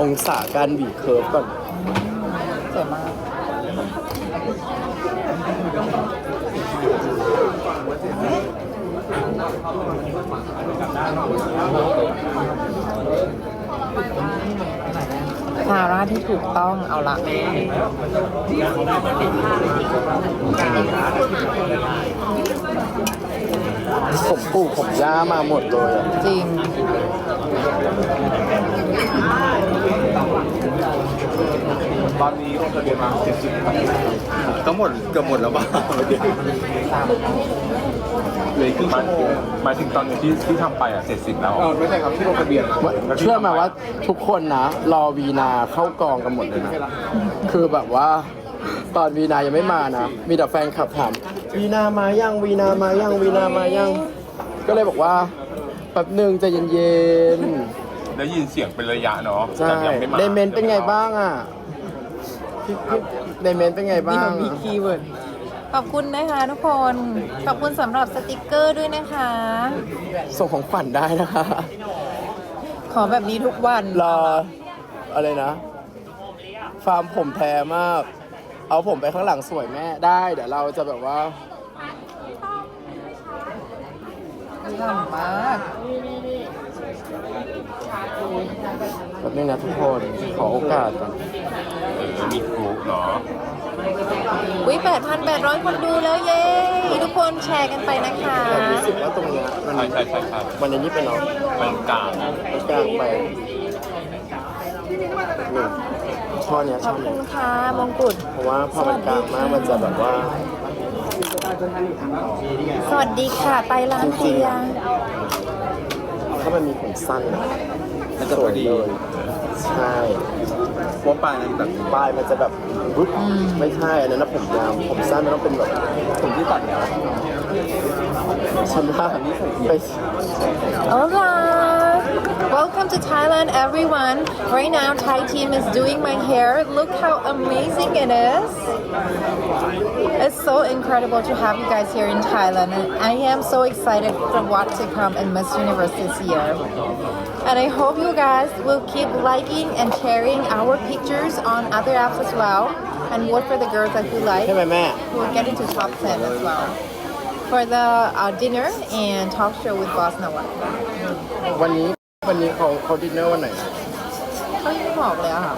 องศาการบีบเคิร์ฟก่อนสวยมากซาร่าที่ถูกต้องเอาละผมปลูกผมย่ามาหมดเลยอะจริง ตอนนี้ลงทะเบียนมาเจ็ดสิบทั้งหมดเกือบหมดแล้วบ้างเลยครึ่งชั่วโมงหมายถึงตอนนี้ที่ที่ทำไปอะเสร็จสิ้นแล้วไม่ใช่ครับที่ลงทะเบียนเชื่อไหมว่าทุกคนนะ รอวีนาเข้ากองกันหมดเลยนะ คือแบบว่าตอนวีนายังไม่มานะ มีแต่แฟนคลับถามวีนามายังวีนามายังวีนามายัง ก็เลยบอกว่าแป๊บหนึ่งใจเย็น ได้ยินเสียงเป็นระยะเนาะๆใช่แต่ยังไม่มาเดเมนเป็นไงบ้างอะพี่พี่เดเมนเป็นไงบ้าง มีคีย์เวิร์ดขอบคุณนะคะทุกคน ขอบคุณสำหรับสติกเกอร์ด้วยนะคะ ส่งของขวัญได้นะคะ ขอแบบนี้ทุกวันรออะไรนะ ฟาร์มผมแท้มาก เอาผมไปข้างหลังสวยแม่ได้ เดี๋ยวเราจะแบบว่าฉ่ำมาก แบบนี้นะทุกคนขอโอกาสก่อนเออมีครูเนาะอุ้ย8,800 คนดูแล้วเย้ ทุกคนแชร์กันไปนะคะแต่รู้สึกว่าตรงเนี้ยมันใช่ใช่ใช่ใช่มันอันนี้เป็นเนาะมันกลางมันกลางไปหนึ่งช่อเนี้ยขช่ออบคุเนี้ยณค่ะมงกุฎเพราะว่าพอมันกลางมากมันจะแบบว่าสวัสดีค่ะไตรลานเจียถ้ามันมีผมสั้นอะมันจะสวยเลยใช่ว่าปลายนั้นแบบปลายมันจะแบบรุดไม่ใช่อันนั้นนะผมยาวผมสั้นมันต้องเป็นแบบผมที่ตัดแล้วฉันว่าไป Hola! Welcome to Thailand, everyone. Right now, Thai team is doing my hair. Look how amazing it is. It's so incredible to have you guys here in Thailand. And I am so excited for what to come in Miss Universe this year. And I hope you guys will keep liking and sharing our pictures on other apps as well. And vote for the girls that you like. ใช่ไหมแม่ who will get into top 10 as well. For the uh, dinner and talk show with Boss Nawat. วันนี้ วันนี้เขาเขาดินเนอร์วันไหนนะเขายังไม่บอกเลยอะค่ะ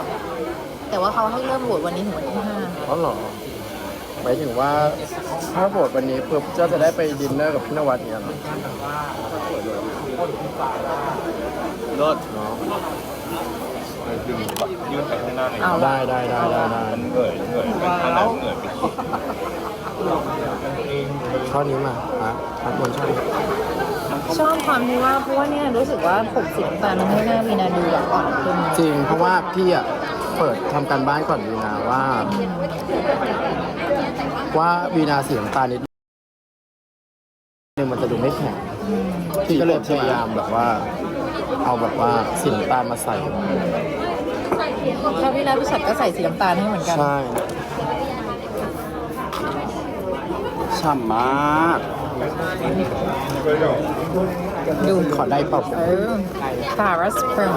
แต่ว่าเขาให้เริ่มโหวตวันนี้ถึงวันที่ห้าอ๋อเหรอหมายถึงว่าถ้าโหวตวันนี้เพื่อเจ้าจะได้ไปดินเนอร์กับพี่นวัดเนี่ยเหรอรถเนาะดึงแบบยื่นไปข้างหน้าเลยเอาละได้ได้ได้ได้ได้มันเหนื่อยเหนื่อยไปข้างหน้าเหนื่อยไปคิดช่อนี้มาฮะทักบนช่อนี้ ชอบความที่ว่าเพราะว่าเนี่ยรู้สึกว่าผมสีน้ำตาลมันให้หน้าวีนาดูแบบอ่อนขึ้นจริง เพราะว่าพี่อะเปิดทำการบ้านก่อนวีนาว่า ว่าวีนาสีน้ำตาลนิดนึงมันจะดูไม่แข็งพี่ก็เลยพยายามแบบว่า เอาแบบว่าสีน้ำตาลมาใส่ ถ้าวีนาพิชัดก็ใส่สีน้ำตาลให้เหมือนกัน ใช่ฉ่ำมาก ดูขอได้เปล่าเออสารัสเปิร์ม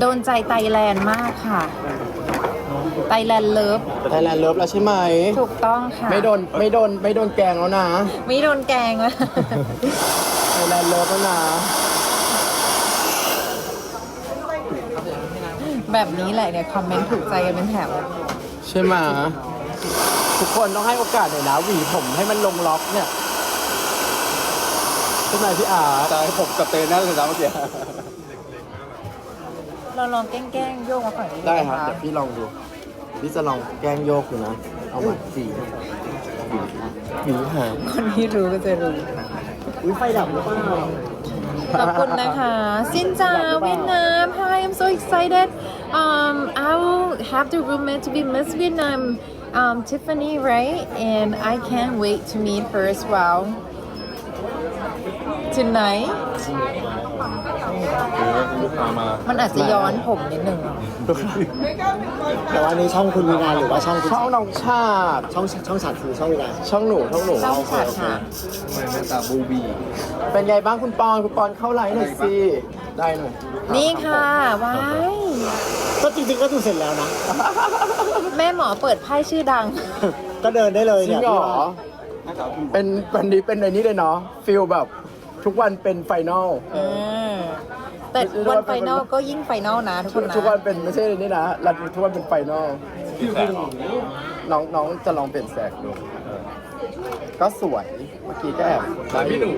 โดนใจไตแลนด์มากค่ะ ไตแลนด์เลิฟ ไทยแลนด์เลิฟแล้วใช่ไหม ถูกต้องค่ะ ไม่โดนไม่โดนไม่โดนแกงแล้วนะ ไม่โดนแกงอะไทยแลนด์เลิฟแล้วนะ แบบนี้แหละเนี่ย คอมเมนต์ถูกใจกันเป็นแถว ใช่ไหมทุกคนต้องให้โอกาสหน่อยนะหวีผมให้มันลงล็อกเนี่ย ใช่ไหมพี่อาร์ตใช่ผมกับเตยนั่นเลยนะเมื่อกี้เราลองแกล้งๆโยกมาฝั่งนี้ได้หมครับเดี๋ยวพี่ลองดูพี่จะลองแกล้งโยกดูนะ เอามาสี่หวีหางคนที่รู้ก็จะรู้อุ้ยไฟดับหรือเปล่าขอบคุณนะคะสินจาเวียดนาม Hi I'm so excited um I will have the roommate to be Miss Vietnam um Tiffany right and I can't wait to meet her as well tonight ลูกค้ามามันอาจจะย้อนผมนิดนึงแต่ว่านี่ช่องคุณวีนาหรือว่าช่องคุณช่องน้องชาติ ช่องช่องฉันคือช่องวีนาช่องหนูช่องหนูช่องฉาดค่ะทำไมหน้าตาบูบีเป็นไงบ้างคุณปอนคุณปอนเข้าไลน์หน่อยสิได้หน่อยนี่ค่ะว้ายสก็จริงๆก็ดูเสร็จแล้วนะ แม่หมอเปิดไพ่ชื่อดัง ก็เดินได้เลยจริเนี่งยเหรพี่อว่าเป็นวันนี้เป็นในนี้เลยเนาะฟิลแบบ ทุกวันเป็นไฟนอลเออแต่วันไฟนอลก็ยิ่งไฟนอลนะทุกคนนะทุกวันเป็นไม่ใช่ในนี้นะรันทุกวันเป็นไฟนอลน้องน้องจะลองเปลี่ยนแสกดูก็สวยเมื่อกี้ก็แอบพี่หนู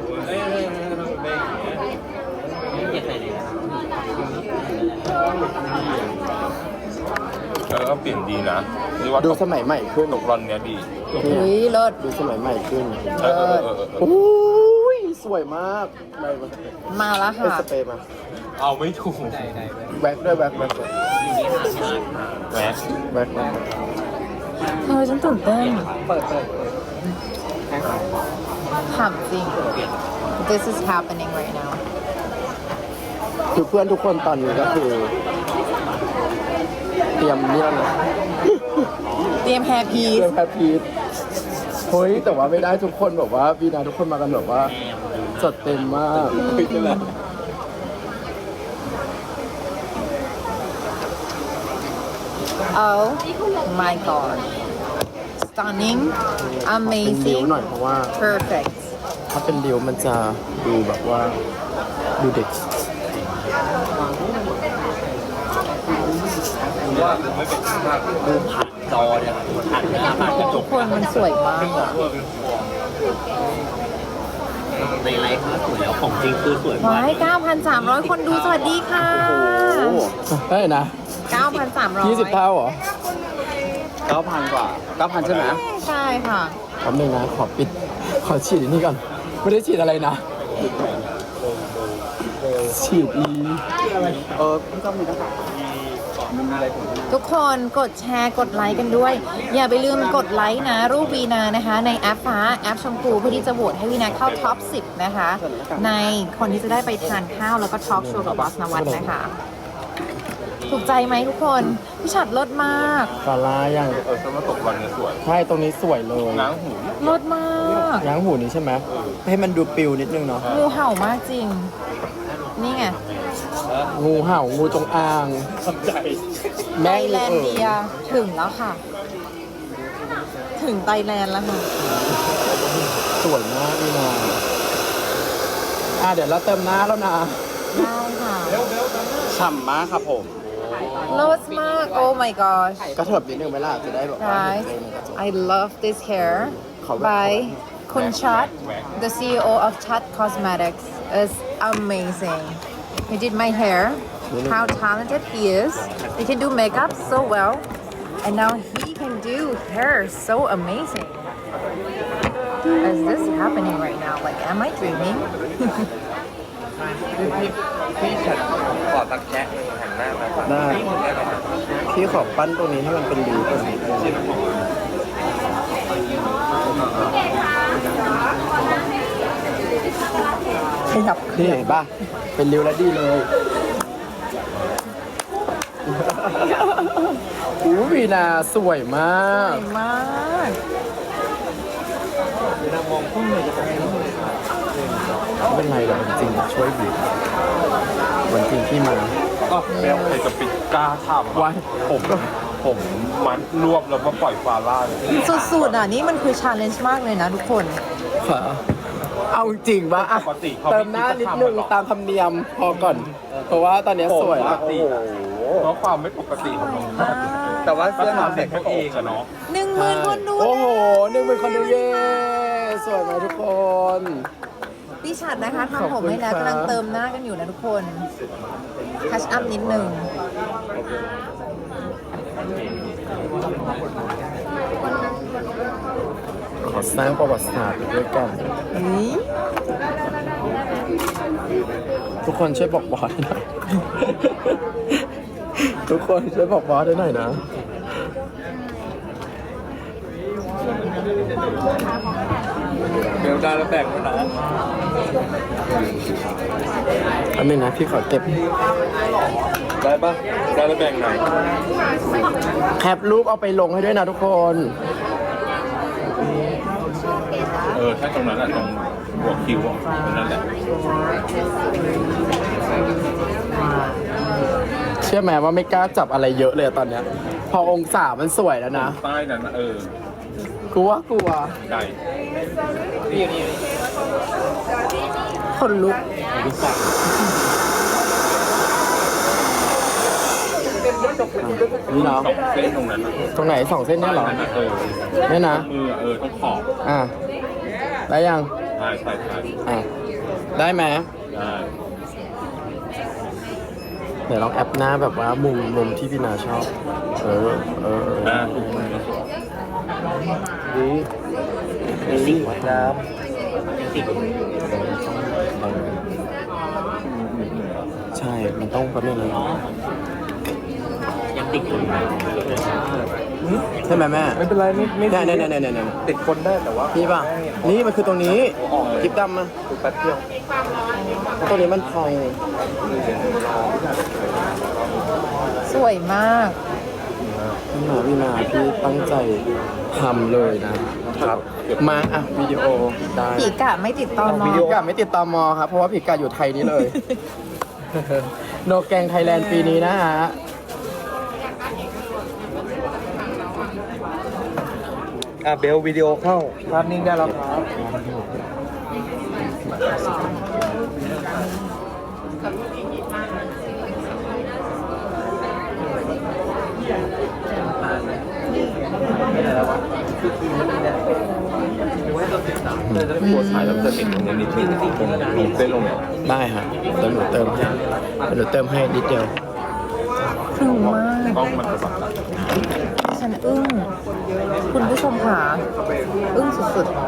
เออเปลี่ยนดีนะนี่ว่าดูสมัยใหม่ขึ้นตกรอนเนี้ยดีเนี่ยเฮ้ยเลิศดูสมัยใหม่ขึ้นเออเออเออเออโอ้ย สวยมากไปมามาแล้วเป็นค่ะ สเปรย์มาเอาไม่ถูกแว็กด้วยแว็กแว็กด้วยแหมแว็กแว็กเธอฉันตื่นเต้นถามจริง This is happening right now คือเพื่อนทุกคนตอนนี้ก็คือ เตรียมเนี่ยนะเตรียมแฮร์พีเตรียมแฮปปี้เฮ้ยแต่ว่าไม่ได้ทุกคนแบบว่าวีนาทุกคนมากันแบบว่า จัดเต็มมาก Oh my god stunning เป็นริ้ว amazing หน่อยเพราะว่า perfect ถ้าเป็นริ้วมันจะดูแบบว่าดูเด็กทุกคนมันสวยมาก ในไลฟ์ก็สวยแล้วของจริงคือสวยมากว้าย9,300 คนดูสวัสดีค่ะโอ้โหเฮ้ยนะ9,300 20 เท่าเหรอเก้าพันกว่าเก้าพันใช่ไหมใช่ค่ะแป๊บนึงนะ ขอปิด ขอฉีดอันนี้ก่อน ไม่ได้ฉีดอะไรนะ ฉีดอี เออพี่ต้องมีหน้าก ทุกคนกดแชร์กดไลค์กันด้วย อย่าไปลืมกดไลค์นะ รูปวีนานะคะ ในแอปฟ้าแอปชมพูเพื่อที่จะโหวตให้วีนาเข้าท็อป 10 นะคะ ในคนที่จะได้ไปทานข้าวแล้วก็ทอล์กโชว์กับบอสนวัตนะคะ ถูกใจไหมทุกคนพี่ฉัดลดมากฟาร่ายังเออฉันว่าตกรอนเนี้ยสวยใช่ตรงนี้สวยเลยง้างหูลดมากย้างหูนี้ใช่ไหมให้มันดูปิวนิดนึงเนาะงูเห่ามากจริง นี่ไง งูเห่างูจงอางไทแม่งยแลนเอด์เดียอถึงแล้วค่ะ ถึงไตแลนด์แล้วค่ะสวยมากนี่นาอะเดี๋ยวเราเติมหน้าแล้วนะได้ค่ะฉ่ำมากครับผมลดมาก oh my gosh ก็เถิบนิดนึงไหมล่ะจะได้แบบว่า Guys เห็นเลยในกระจก I love this hair ขอแบบ by Kun Chat the CEO of Chat Cosmetics is amazing he did my hair how talented he is he can do makeup so well and now he can do hair so amazing is this happening right now like am I dreaming พี่ฉันขอตักแจ๊ะหันหน้ามา ได้ พี่ขอปั้นตรงนี้ให้มันเป็นริ้วตรงนี้ ข ยับนี่เห็นป่ะ เป็นริ้วแล้วดีเลยหูวีนาสวยมากสวยมากไม่เป็นไรหรอกจริงๆช่วยบีบวันจริงที่มาก็แล้วใครจะปิดกล้าทำไว้วะผมผมมัดรวบแล้วก็ปล่อยฟาร่าเลยสุดๆอะ นี่มันคือ challenge มากเลยนะทุกคนค่ะ เอาจริงป่ะอะปกติเขาเติไม่มหน้าคินิดจะนึงทำหรอก ตามธรรมเนียมพอก่อน เพราะว่าตอนเนี้ยสวยปแล้กวติเพราะความไม่ปกติของผมแต่ว่าก็เสื้อหนาทำเด็เด็กกเขาเขาเอเองงอะเนาะหนึ่งหมื่นคนดูโอ้โหหนึ่งหมื่นคนดูเย้สวยไหมทุกคน ดิฉันนะคะขอบทำผมคุณให้แล้วครับกำลังเติมหน้ากันอยู่นะทุกคนทัชอัพนิดหนึ่ง ขอสร้างประวัติศาสตร์ไปด้วยกันนี่ทุกคนช่วยบอกบอสหน่อย ทุกคนช่วยบอกบอสได้หน่อยนะ เดี๋ยวได้แล้วแบ่งกันนะอันนึงนะพี่ขอเก็บ ได้ปะได้แล้วแบ่งหน่อย แคปรูปเอาไปลงให้ด้วยนะทุกคน เออถ้าตรงนั้นอะตรงหัวคิ้วอะตรงนั้นแหละเชื่อไหมว่าไม่กล้าจับอะไรเยอะเลยอะตอนเนี้ย พอองศามันสวยแล้วนะใต้นั้นน่ะเออกลัวกลัวได้คนลุก นี่เนาะสองเส้นตรงนั้นน่ะตรงไหนสองเส้นเนี่ยเหรอ นั่นน่ะเออเนี่ยนะ มือเออต้องขอบอะ ได้ยัง ใช่ใช่ใช่อะ ได้ไหมได้เดี๋ยวลองแอปหน้าแบบว่ามุมมุมที่พี่นาชอบ เออ เออเอออ่าดีดีน้ติดำใช่ มันต้องแป๊บนึงเลยยัง ติดคนใช่ไหมแม่ไม่เป็นไรไม่ไม่เนี่ยเนี่ยเนี่ยเนี่ยเนี่ยติดคนได้แต่ว่านี่ป่ะ นี่มันคือตรงนี้ออกเลยกิ๊บดำมาคือแป๊บเดียวเพราะตรงนี้มันพองสวยมากพี่นาพี่นาพี่ตั้งใจทำเลยนะครับ มาอะวิดีโอได้ผีกะไม่ติดตอนมผีกะไม่ติดตามมอครับเพราะว่าผีกะอยู่ไทยนี่เลย โนแกงไทยแลนด์ปีนี้นะฮะ อะเบลวิดีโอเข้าภาพนิ่งได้แล้วครับปวดสายแล้วจะติดตรงนี้นิดนึงตรงตรงเส้นลงเนี่ยได้ฮะเดี๋ยวหนูเติมให้เดี๋ยวหนูเติมให้นิดเดียวถึงมากต้องมันจะแบบฉันอึ้ง คุณผู้ชมค่ะอึ้งสุดๆ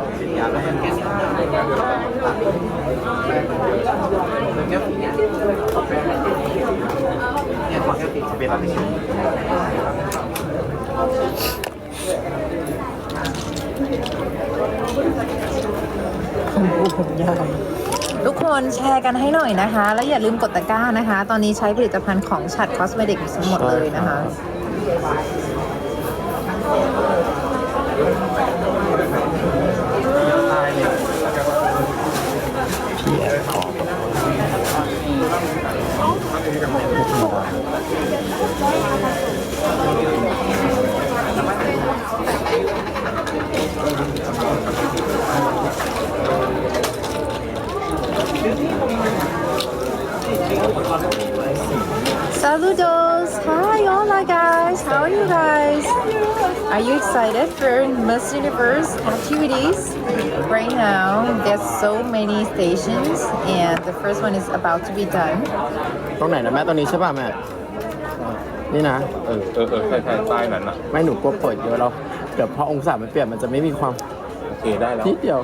ทุกคนแชร์กันให้หน่อยนะคะ แล้วอย่าลืมกดตะกร้านะคะ ตอนนี้ใช้ผลิตภัณฑ์ของฉัดคอสเมติกทั้งหมดเลยนะคะ Saludos! Hi, hola guys! How are you guys? Are you excited for Miss Universe activities? Right now, there's so many stations, and the first one is about to be done. ตรงไหนนะแม่ตรงนี้ใช่ป่ะแม่นี่นะ เออเออเออใช่ใช่ใต้นั้นอะไม่หนูกลัวเปิดเยอะแล้วเดี๋ยวพอองศามันเปลี่ยนมันจะไม่มีความโอเคได้แล้วนิดเดียว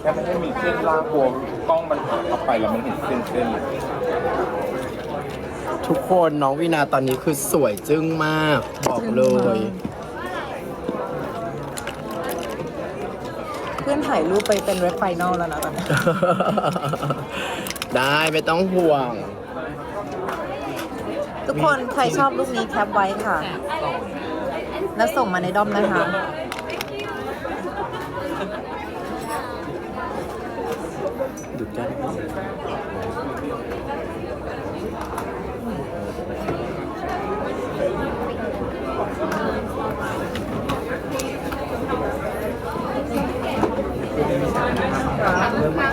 แค่ไม่ให้มีเส้นลากกลัวกล้องมันหาเข้าไปแล้วมันเห็นเส้นเส้น ทุกคนน้องวินาตอนนี้คือสวยจึ้งมากบอกเลย เพื่อนถ่ายรูปไปเป็นเว็บไฟนอลแล้วนะตอนนี้ได้ไม่ต้องห่วง ทุกคนใครชอบรูปนี้แคปไว้ค่ะ แล้วส่งมาในด้อมนะคะ หยุดได้ไหม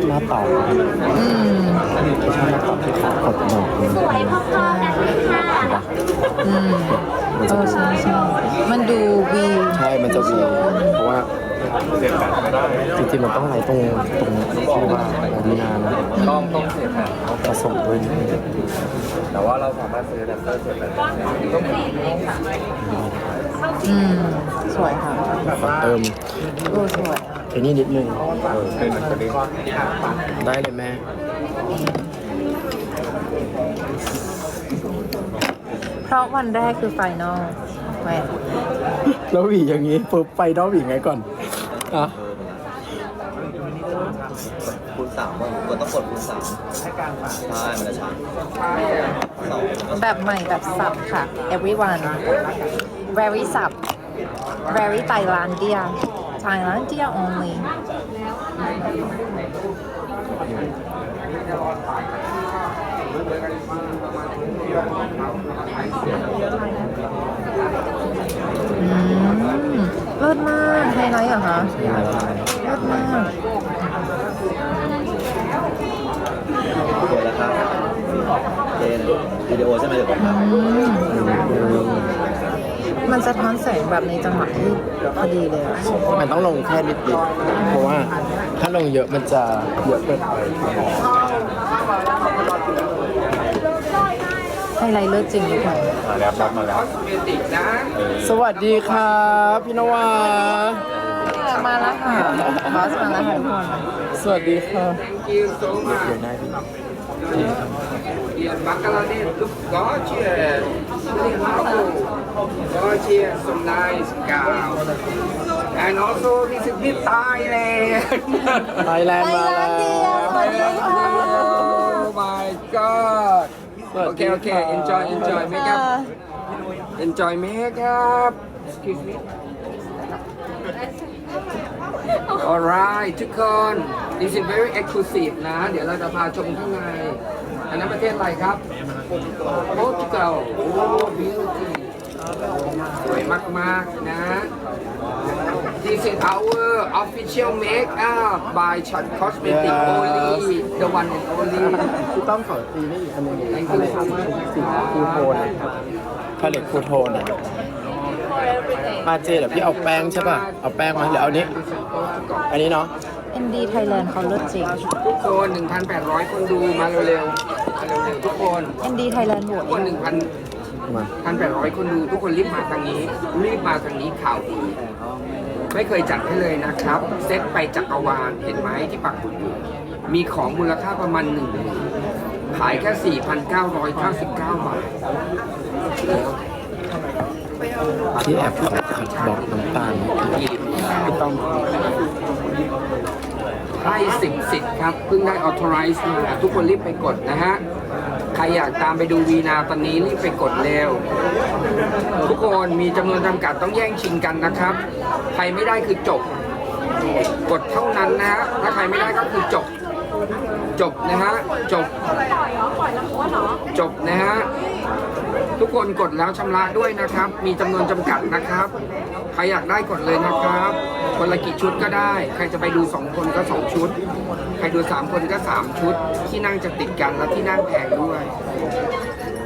บหน้าเต่าอืมชอบหน้าเต่าที่เขากดดอกสวยพอๆกันค่ะอืมเออใช่ใช่มันดูวีใช่มันจะวีเพราะว่าจริงๆมันต้องอะไรตรงตรงที่ว่ามีนานะต้องต้องเสียแบบจะส่งด้วยแต่ว่าเราสามารถซื้อแดปเตอร์เสียบแบบต้องมีอืมสวยค่ะขอเติมโอ้สวย ไอ้นี่นิดนึงเออเส้นมันกระเด้งได้เลยแม่เพราะวันแรกคือไฟนอลแหวนแล้วหวีอย่างนี้ปุ๊บไปนอกหวีไงก่อนอะคูณสามว่าก็ต้องกดคูณสามใช่มันจะช้าสองก็แบบใหม่แบบสับค่ะ everyone very สับ very Thailandia Thailandia only อืมเลิศมากไฮไลท์เหรอคะเลิศมากกดแล้วครับเจนวิดีโอใช่ไหมเดี๋ยวผมท มันสะท้อนแสงแบบในจังหวะที่พอดีเลยอะมันต้องลงแค่นิดๆเพราะว่าถ้าลงเยอะมันจะเยอะเกินไปไฮไลท์เลิศจริงทุกคนมาแล้วรับมาแล้วสวัสดีครับพี่นวามาแล้วค่ะบอสมาแล้วค่ะทุกคนสวัสดีค่ะ Thank you so much. Yeah, Bangladesh look gorgeous. Gorgeous, so nice cow. And also this is bit Thailand. ไทยแลนด์มาแล้ว oh my god. สวัสดี Okay, okay, ค่ะ enjoy, enjoy makeup. Enjoy makeup. Excuse me. Alright ทุกคน this is very exclusive นะ เดี๋ยวเราจะพาชมข้างใน อันนั้นประเทศอะไรครับโปรตุเกสโอ้ beauty สวยมากๆนะ This is our official makeup by Chat Cosmetic only the one and only พี่ต้อมขอตีนี่อีกอันหนึง Thank พาเล you ต so much สีคูโทนอะพาเลตคูโทนอะมาเจเดี๋ยวพี่เอาแป้งใช่ป่ะ เอาแป้งมาหรือเอานี้ อันนี้เนาะ ND Thailand เขาเลิศจริง ทุกคน 1,800 คนดูมาเร็วๆมาเร็วๆทุกคน ND Thailand โหวตทุกคนเอง1,000 มาพันแปดร้อยคนดูทุกคนรีบมาทางนี้ รีบมาทางนี้ข่าวดีไม่เคยจัดให้เลยนะครับ เซตไปจักรวาลเห็นไหมที่ปักหมุดอยู่มีของมูลค่าประมาณหนึ่งขายแค่ 4,999 บาทที่แอบขอขัดบอกน้ำตาลเมื่อกี้พี่ต้อมให้สิบสิทธิ์ครับ เพิ่งได้ authorize มาทุกคนรีบไปกดนะฮะ ใครอยากตามไปดูวีนาตอนนี้รีบไปกดเร็ว ทุกคนมีจำนวนจำกัดต้องแย่งชิงกันนะครับ ใครไม่ได้คือจบ กดเท่านั้นนะฮะถ้าใครไม่ได้ก็คือจบ จบนะฮะจบจบนะฮะ ทุกคนกดแล้วชำระด้วยนะครับ มีจำนวนจำกัดนะครับ ใครอยากได้กดเลยนะครับ คนละกี่ชุดก็ได้ ใครจะไปดู 2 คนก็ 2 ชุด ใครดู 3 คนก็ 3 ชุด ที่นั่งจะติดกันแล้วที่นั่งแพงด้วย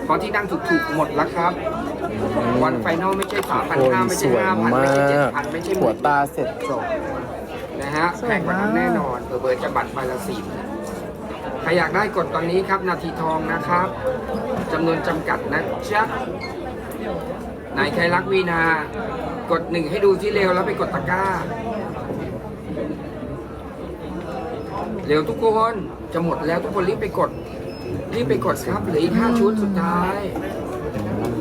เพราะที่นั่งถูกๆหมดแล้วครับ วันไฟนอลไม่ใช่สามพันโอ้ยห้าไม่สใช่วยห้าพันมาไม่ใช่เจ็ดกพันไม่ใช่หหัวมื่นตาเสร็จ จบนะฮะแพงกว่านั้นแน่นอนเบอร์จะบัตรใบละสี่ ใครอยากได้กดตอนนี้ครับ นาทีทองนะครับจำนวนจำกัดนะจ๊ะไหนใครรักวีนา กดหนึ่งให้ดูที่เร็วแล้วไปกดตะกร้า เร็วทุกคนจะหมดแล้วทุกคนรีบไปกด รีบไปกดครับเหลืออีกห้าชุดสุดท้าย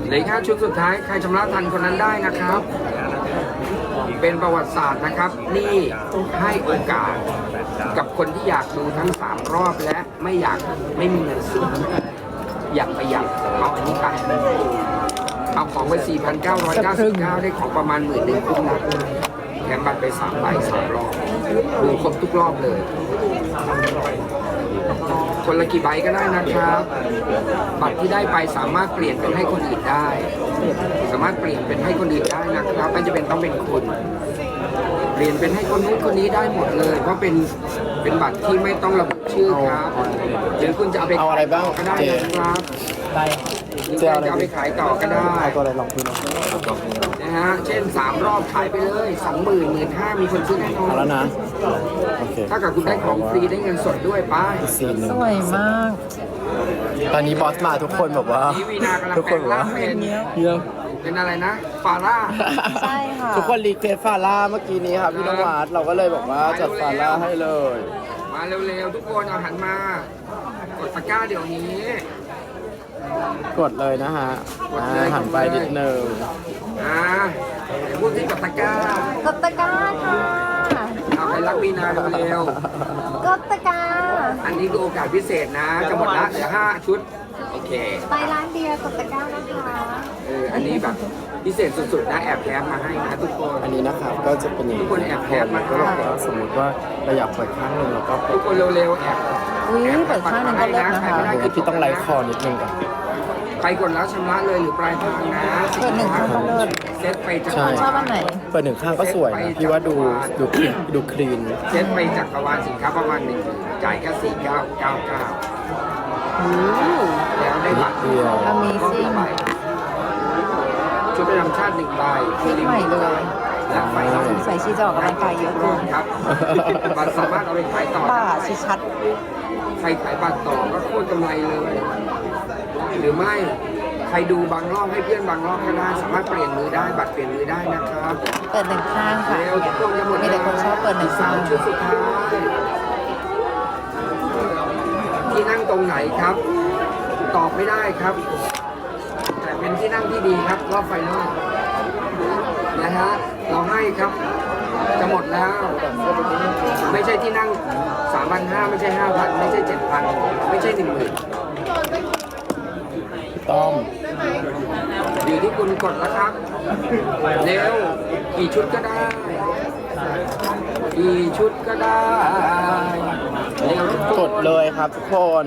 เหลืออีกห้าชุดสุดท้ายใครชำระทันคนนั้นได้นะครับ เป็นประวัติศาสตร์นะครับ นี่ให้โอกาสกับคนที่อยากดูทั้งสามรอบและไม่อยากไม่มีเงินซื้ออยากประหยัดเอาอันนี้ไปเอาของไป 4,999 ได้ของประมาณหมื่นหนึ่งคุ้มนะแถมบัตรไปสามใบสามรอบดูครบทุกรอบเลย คนละกี่ใบก็ได้นะครับ บัตรที่ได้ไปสามารถเปลี่ยนเป็นให้คนอื่นได้ สามารถเปลี่ยนเป็นให้คนอื่นได้นะครับไม่จะเป็นต้องเป็นคุณเปลี่ยนเป็นให้คนนู้นคนนี้ได้หมดเลย เพราะเป็น เป็นบัตรที่ไม่ต้องระบุชื่อครับหรือคุณจะเอาไปเอาอะไรบ้างก็ได้เจนะครับได้หรือเจเอาอะไรจะเอาไปขายต่อก็ได้เอาตัวอะไรลองดูเนาะนะฮะ เช่น 3 รอบขายไปเลยสองหมื่นหมื่นห้ามีคนซื้อแน่นอเอานแล้วนะ โอเคถ้าเกิดคุณได้ของฟรีได้เงินสดด้วยไป้ายซีนหนึ่สงวยมาก ตอนนี้บอสมาทุกคนแบบว่า นี่วีนากำลังทุกคนแบบว่าแปลงร่า งเป็น เยี่ยม เป็นอะไรนะ ฟาร่า ใช่ค่ะ ทุกคนรีเควสฟาร่าเมื่อกี้นี้ครับพี่นวัดเราก็เลยบอกว่าจัดฟาร่าให้เลย มาเร็วๆ ทุกคนเอาหันมา กดตะกร้าเดี๋ยวนี้ กดเลยนะฮะอ่าหันไปนิดนึงอ่าไหนพูดที่กดตะกร้ากดตะกร้าค่ะรักวีนาเร็วกดตะกร้า ๆอันนี้คือโอกาสพิเศษนะ จะหมดละเหลือห้าชุด โอเค ไปร้านเบียร์กดตะกร้านะคะเอออันนี้แบบพิเศษสุดๆนะแอบแถมมาให้นะทุกคน อันนี้นะครับก็จะเป็นอย่างทุกคนแอบแคปมาก็บอกว่าสมมติว่าเราอยากเปิดข้างหนึ่งแล้วก็เปิทุดกคนเร็วๆแอบอุ้ยเปิดข้างหนึงก็เลิศนะคะไม่ได้คือพี่ต้องไลฟ์คอนิดนึงก่อน ไปกดแล้วชำระเลยหรือปลายทางนะเปิดหนึ่งข้างก็เลิศ เซตไปจากใช่ชอบอันไหน เปิดหนึ่งข้างก็สวยนะพี่ว่าดูดูคลีนดูคลีนเซตไปจากประวานสินค้าประมาณหนึ่งจ่ายแค่สี่เก้าเก้าเก้าแล้วได้บัตรเดียว Amazing ใบ ชุดประจำชาติหนึ่งใบชุดใหม่เลยและไฟนอลใส่ชีจะออกกำลังกายเยอะรเกิอบนครับบัตรสามารถเอาไปขายต่อป่าได้ชิชัด ใครขายบัตรต่อก็โคตรกำไรเลย หรือไม่ใครดูบางรอบให้เพื่อนบางรอบก็ได้สามารถเปลี่ยนมือได้บัตรเปลี่ยนมือได้นะครับเปิดหนึ่งข้างค่ะเร็วทุกคนจะหมดมีแต่คนชอบเปิดหนึ่งสาข้างมชุดสุดท้ายที่นั่งตรงไหนครับ ตอบไม่ได้ครับแต่ เป็นที่นั่งที่ดีครับรอบไฟนอลนะฮะเราให้ครับจะหมดแล้ว ไม่ใช่ที่นั่ง 3 5 0 0 ไม่ใช่ 5,000 ไม่ใช่ 7,000 ไม่ใช่ 10,000พี่ต้อมอยู่ที่คุณกดแล้วครับ เร็ว กี่ชุดก็ได้ กี่ชุดก็ได้เร็วทุกคนกดเลยครับทุกคน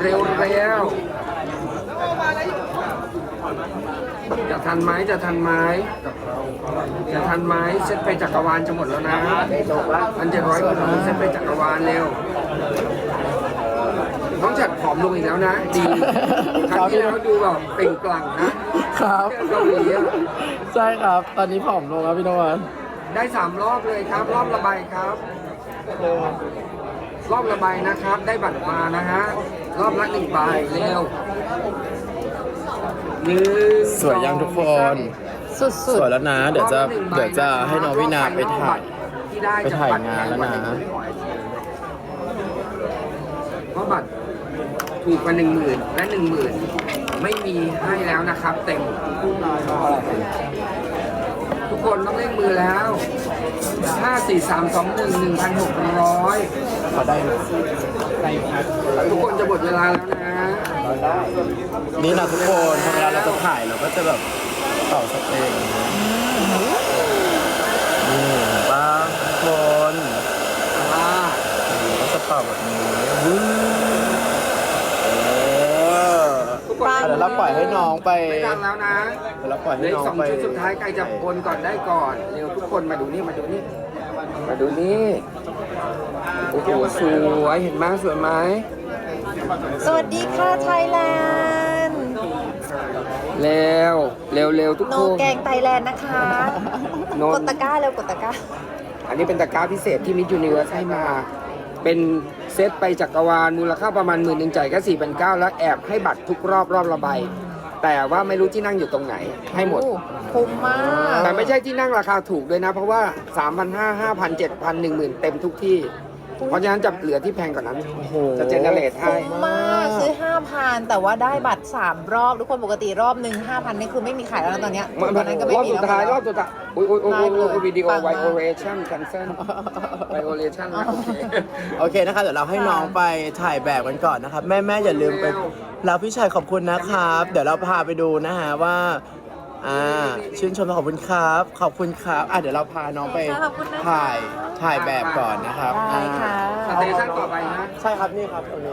เร็วเร็ว จะทันไหมจะทันไหมจะทันไหมเซ็ตไปจักรวาลจะหมดแล้วนะพันเจ็ดร้อยคนเซ็ตไปจักรวาลเร็วน้องจัดผอมลงอีกแล้วนะ ดีครั้งที่แล้วดูแบบเปล่งปลั่งนะครับเกาหลีอะใช่ครับ ตอนนี้ผอมลงแล้วพี่นวัลได้สามรอบเลยครับ รอบระบายครับ รอบระบายนะครับ ได้บัตรมานะฮะ รอบละหนึ่งใบเร็ว หนึ่งสวยยังทุกคน สุดสวยแล้วนะ เดี๋ยวจะรอบลหนึ่งใบเดี๋ยวจะให้น้องวินาไปถ่ายที่ได้ไปถ่ายงานแล้วนะ เพราะบัตรถูกกว่าหนึ่งหมื่นและหนึ่งหมื่นไม่มีให้แล้วนะครับ เต็มทุกคนต้องเล่นมือแล้วห้าสี่สามสองหนึ่งหนึ่งพันหกร้อย ขอได้ไหมทุกคนจะหมดเวลาแล้วนะ นี่นะทุกคนพอเวลาเราจะถ่ายเราก็จะแบบเป่าสเปรย์อย่างนี้นี่เห็นปะทุกคนอ่าก็จะเป่าแบบนี้วื้อเออทุกคนเดี๋ยวเราปล่อยให้น้องไปไม่ดังแล้วนะเดี๋ยวเราปล่อยเหลืให้ออีน้อกงสองไปชุดสุดท้ายใครจะโอนก่อนได้ก่อนเร็วทุกคนมาดูนี่มาดูนี่มาดูนี่โอ้โหสวยเห็นไหมสวยไหมๆ สวัสดีค่ะไทยแลนด์เร็วเร็วเร็วทุกโนคนแกงไทยแลนด์นะคะโนกดตะกร้าเร็วกดตะกร้า อันนี้เป็นตะกร้าพิเศษที่มิจูนิเวิร์สให้มา เป็นเซตไปจักรวาลมูลค่าประมาณหมื่นหนึ่งจ่ายแค่สี่พันเก้าแล้วแอบให้บัตรทุกรอบรอบระบายแต่ว่าไม่รู้ที่นั่งอยู่ตรงไหน ให้หมด โอ้คุ้มมากแต่ไม่ใช่ที่นั่งราคาถูกด้วยนะ เพราะว่า 3 5 0 0 5 0 0 7 0 0 1 0,000เต็มทุกที่ เพราะฉะนั้นจะเหลือที่แพงกว่านั้น โอ้โหจะเจเนเรตให้ คุ้มมากซื้อ5,000แต่ว่าได้บัตร3รอบทุกคนปกติรอบหนึ่ง5,000นี่คือไม่มีขายแล้วนะตอนเนี้ยมันตอนนั้นก็ไม่รอบมีสุดแล้ว ท้ายรอบสุดท้ายอุ้ยอุ้ยอุ้ยได้เลยอุ้ยวิดีโอปังไวมาก โอเรชั่นแคนเซิลไวโอเรชั่นโอเค โอเคนะคะเดี๋ยวเราให้น้องไปถ่ายแบบกันก่อนนะครับแม่แม่อย่าลืมไปแล้วพี่ชายขอบคุณนะครับ เดี๋ยวเราพาไปดูนะฮะว่า อ่าชื่นชมขอบคุณครับ ขอบคุณครับอะเดี๋ยวเราพาน้องไปขอบคุณนะคะ ถ่ายถ่ายแบบก่อนนะครับได้ค่ะ สเตชันต่อไปนะ ใช่ครับนี่ครับตรงนี้